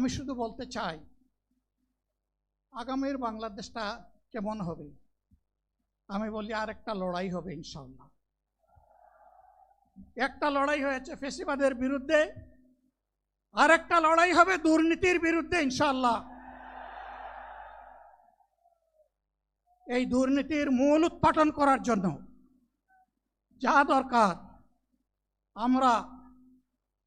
আমি শুধু বলতে চাই, আগামীর বাংলাদেশটা কেমন হবে? আমি বলি আর একটা লড়াই হবে ইনশাল্লাহ একটা লড়াই হয়েছে ফেসিবাদের বিরুদ্ধে আর একটা লড়াই হবে দুর্নীতির বিরুদ্ধে ইনশাল্লাহ এই দুর্নীতির মূল উৎপাটন করার জন্য যা দরকার, আমরা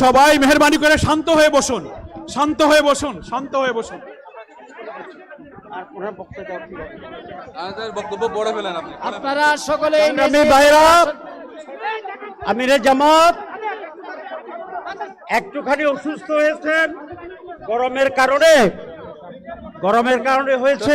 সবাই মেহরবানি করে শান্ত হয়ে বসুন শান্ত হয়ে বসুন শান্ত হয়ে বসুন। আমাদের বক্তব্য পড়ে ফেলেন আপনি। আপনারা সকলে আমিরে জামাত একটুখানি অসুস্থ হয়েছেন গরমের কারণে গরমের কারণে হয়েছে